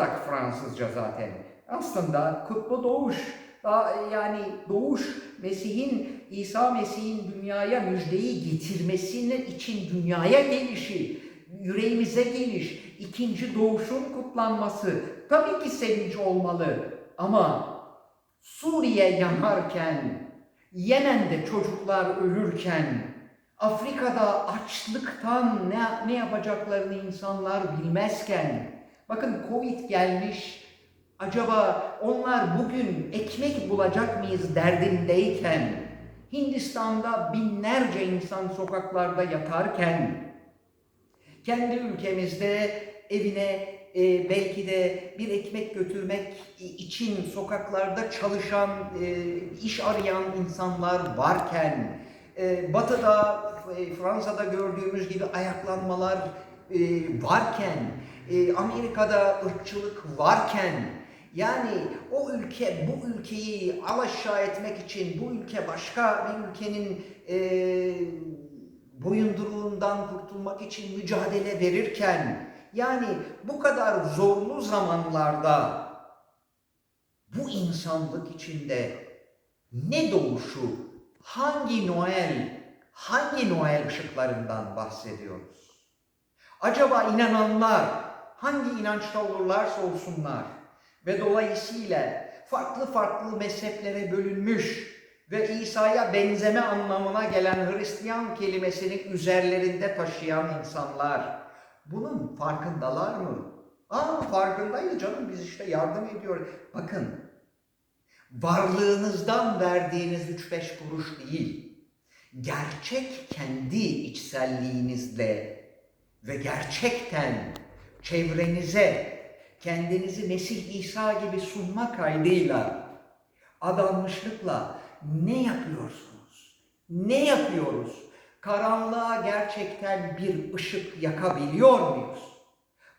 Bak Fransızca zaten. Aslında kutlu doğuş. Yani doğuş Mesih'in, İsa Mesih'in dünyaya müjdeyi getirmesinin için dünyaya gelişi, yüreğimize geliş, ikinci doğuşun kutlanması tabii ki sevinç olmalı. Ama Suriye yanarken, Yemen'de çocuklar ölürken, Afrika'da açlıktan ne, ne yapacaklarını insanlar bilmezken, bakın Covid gelmiş, acaba onlar bugün ekmek bulacak mıyız derdindeyken, Hindistan'da binlerce insan sokaklarda yatarken, kendi ülkemizde evine e, belki de bir ekmek götürmek için sokaklarda çalışan, e, iş arayan insanlar varken, e, Batı'da, e, Fransa'da gördüğümüz gibi ayaklanmalar e, varken, e, Amerika'da ırkçılık varken, yani o ülke bu ülkeyi alaşağı etmek için bu ülke başka bir ülkenin e, boyunduruğundan kurtulmak için mücadele verirken yani bu kadar zorlu zamanlarda bu insanlık içinde ne doğuşu, hangi Noel, hangi Noel ışıklarından bahsediyoruz? Acaba inananlar hangi inançta olurlarsa olsunlar ve dolayısıyla farklı farklı mezheplere bölünmüş ve İsa'ya benzeme anlamına gelen Hristiyan kelimesini üzerlerinde taşıyan insanlar bunun farkındalar mı? Aa farkındayız canım biz işte yardım ediyoruz. Bakın varlığınızdan verdiğiniz 3-5 kuruş değil, gerçek kendi içselliğinizle ve gerçekten çevrenize kendinizi Mesih İsa gibi sunma kaydıyla, adanmışlıkla ne yapıyorsunuz? Ne yapıyoruz? Karanlığa gerçekten bir ışık yakabiliyor muyuz?